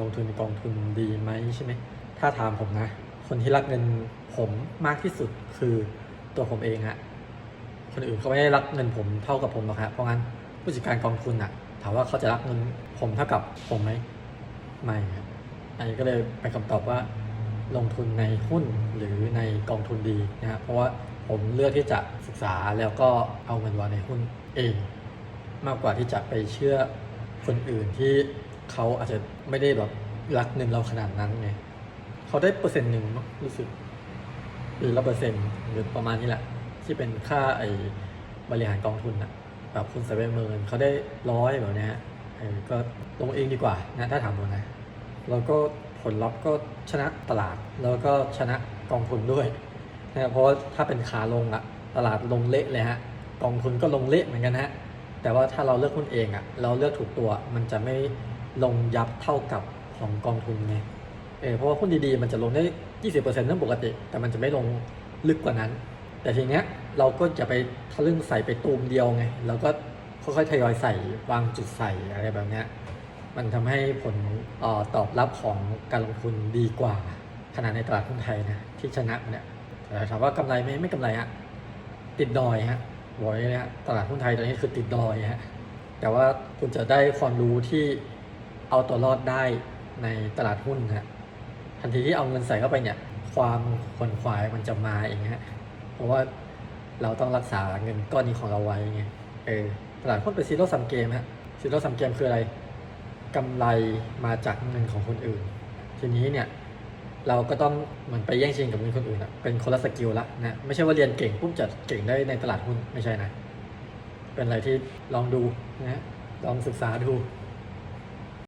ลงทุนในกองทุนดีไหมใช่ไหมถ้าถามผมนะ คนที่รักเงินผมมากที่สุดคือตัวผมเองอะคนอื่นเขาไม่ได้รักเงินผมเท่ากับผมหรอกฮะเพราะงั้นผู้จัดการกองทุนอะถามว่าเขาจะรักเงินผมเท่ากับผมไหมไม่ครับอันนี้ก็เลยไปนคำตอบว่า ลงทุนในหุ้นหรือในกองทุนดีนะครับเพราะว่าผมเลือกที่จะศึกษาแล้วก็เอาเงินวางในหุ้นเอง มากกว่าที่จะไปเชื่อคนอื่นที่ เขาอาจจะไม่ได้แบบรักเงินเราขนาดนั้นไงเขาได้เปอร์เซ็นต์หนึ่งมั้งรู้สึกหรือละเปอร์เซ็นต์หรือประมาณนี้แหละ ที่เป็นค่าไอ้บริหารกองทุนอะแบบคุณเซเว่นเมินเขาได้ร้อยแบบเนี้ยก็ลงเองดีกว่านะถ้าถามผมนะแล้วก็ผลลัพธ์ก็ชนะตลาดแล้วก็ชนะกองทุนด้วยนะเพราะถ้าเป็นขาลงอะตลาดลงเละเลยฮะกองทุนก็ลงเละเหมือนกันฮะแต่ว่าถ้าเราเลือกหุ้นเองอะเราเลือกถูกตัวมันจะไม่ ลงยับเท่ากับของกองทุนไงเออเพราะว่าหุ้นดีๆ มันจะลงได้20%เปอร์เซ็นต์เรื่องปกติ แต่มันจะไม่ลงลึกกว่านั้น แต่ทีเนี้ยเราก็จะไปทะลึ่งใส่ไปตูมเดียวไงเราก็ค่อยๆทยอยใส่วางจุดใส่อะไรแบบเนี้ยมันทำให้ผลออตอบรับของการลงทุนดีกว่าขนาดในตลาดหุ้นไทยนะที่ชนะเนี่ยแต่ถามว่ากำไรไหมไม่กำไรฮะติดดอยฮะบอกเลยนะฮะตลาดหุ้นไทยตอนนี้คือติดดอยฮะแต่ว่าคุณจะได้ความรู้ที่ เอาตัวรอดได้ในตลาดหุ้นฮะทันทีที่เอาเงินใส่เข้าไปเนี่ย ความขวนขวายมันจะมาเองฮะเพราะว่าเราต้องรักษาเงินก้อนนี้ของเราไว้ไงเออตลาดหุ้นเป็นซีโร่ซัมเกมฮะซีโร่ซัมเกมคืออะไรกำไรมาจากเงินของคนอื่น ทีนี้เนี่ยเราก็ต้องเหมือนไปแย่งชิงกับเงินคนอื่นอะเป็นคนละสกิลละนะไม่ใช่ว่าเรียนเก่งปุ๊บจะเก่งได้ในตลาดหุ้นไม่ใช่นะ เป็นอะไรที่ลองดูนะลองศึกษาดู